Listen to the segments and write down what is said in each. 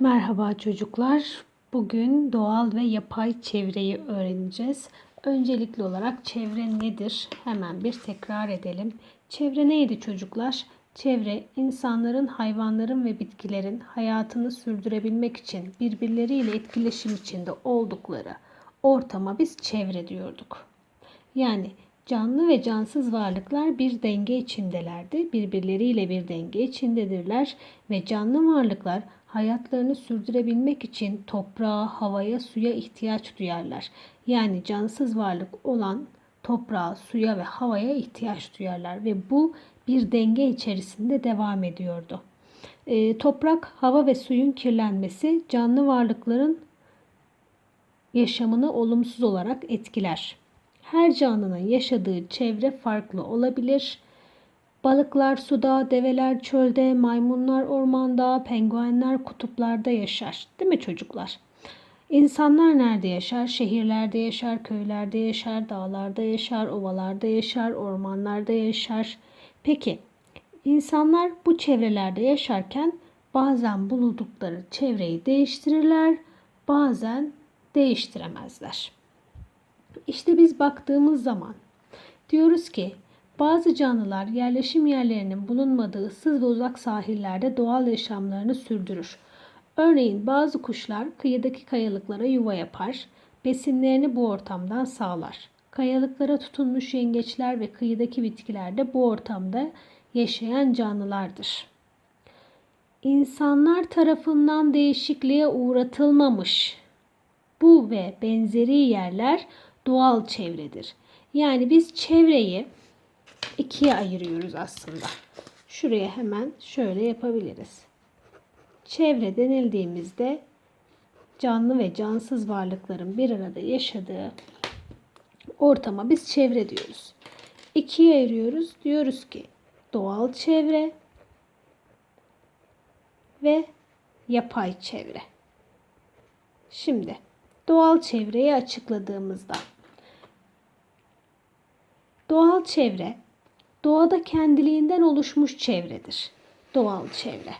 Merhaba çocuklar. Bugün doğal ve yapay çevreyi öğreneceğiz. Öncelikli olarak çevre nedir? Hemen bir tekrar edelim. Çevre neydi çocuklar? Çevre insanların, hayvanların ve bitkilerin hayatını sürdürebilmek için birbirleriyle etkileşim içinde oldukları ortama biz çevre diyorduk. Yani canlı ve cansız varlıklar bir denge içindelerdi. Birbirleriyle bir denge içindedirler ve canlı varlıklar hayatlarını sürdürebilmek için toprağa, havaya, suya ihtiyaç duyarlar. Yani cansız varlık olan toprağa, suya ve havaya ihtiyaç duyarlar ve bu bir denge içerisinde devam ediyordu. E, toprak, hava ve suyun kirlenmesi canlı varlıkların yaşamını olumsuz olarak etkiler. Her canlının yaşadığı çevre farklı olabilir. Balıklar suda, develer çölde, maymunlar ormanda, penguenler kutuplarda yaşar. Değil mi çocuklar? İnsanlar nerede yaşar? Şehirlerde yaşar, köylerde yaşar, dağlarda yaşar, ovalarda yaşar, ormanlarda yaşar. Peki, insanlar bu çevrelerde yaşarken bazen bulundukları çevreyi değiştirirler, bazen değiştiremezler. İşte biz baktığımız zaman diyoruz ki bazı canlılar yerleşim yerlerinin bulunmadığı ıssız ve uzak sahillerde doğal yaşamlarını sürdürür. Örneğin bazı kuşlar kıyıdaki kayalıklara yuva yapar, besinlerini bu ortamdan sağlar. Kayalıklara tutunmuş yengeçler ve kıyıdaki bitkiler de bu ortamda yaşayan canlılardır. İnsanlar tarafından değişikliğe uğratılmamış bu ve benzeri yerler doğal çevredir. Yani biz çevreyi ikiye ayırıyoruz aslında. Şuraya hemen şöyle yapabiliriz. Çevre denildiğimizde canlı ve cansız varlıkların bir arada yaşadığı ortama biz çevre diyoruz. İkiye ayırıyoruz. Diyoruz ki doğal çevre ve yapay çevre. Şimdi doğal çevreyi açıkladığımızda çevre doğada kendiliğinden oluşmuş çevredir. Doğal çevre.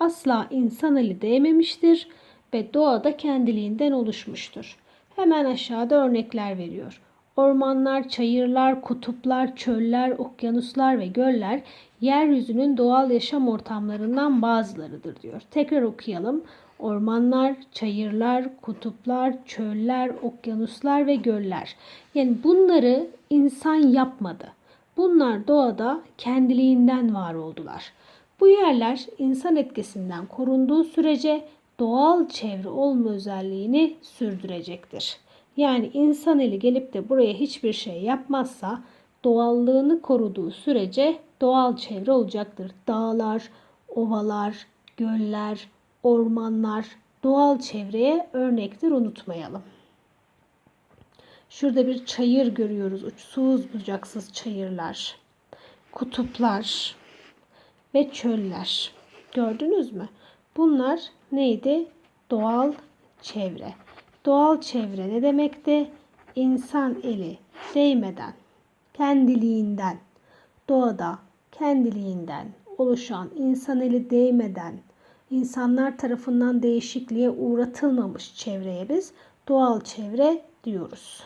Asla insan eli değmemiştir ve doğada kendiliğinden oluşmuştur. Hemen aşağıda örnekler veriyor. Ormanlar, çayırlar, kutuplar, çöller, okyanuslar ve göller yeryüzünün doğal yaşam ortamlarından bazılarıdır diyor. Tekrar okuyalım. Ormanlar, çayırlar, kutuplar, çöller, okyanuslar ve göller. Yani bunları insan yapmadı. Bunlar doğada kendiliğinden var oldular. Bu yerler insan etkisinden korunduğu sürece doğal çevre olma özelliğini sürdürecektir. Yani insan eli gelip de buraya hiçbir şey yapmazsa doğallığını koruduğu sürece doğal çevre olacaktır. Dağlar, ovalar, göller, ormanlar doğal çevreye örnektir unutmayalım. Şurada bir çayır görüyoruz. Uçsuz bucaksız çayırlar. Kutuplar ve çöller. Gördünüz mü? Bunlar neydi? Doğal çevre. Doğal çevre ne demekti? İnsan eli değmeden, kendiliğinden, doğada kendiliğinden oluşan, insan eli değmeden, insanlar tarafından değişikliğe uğratılmamış çevreye biz doğal çevre diyoruz.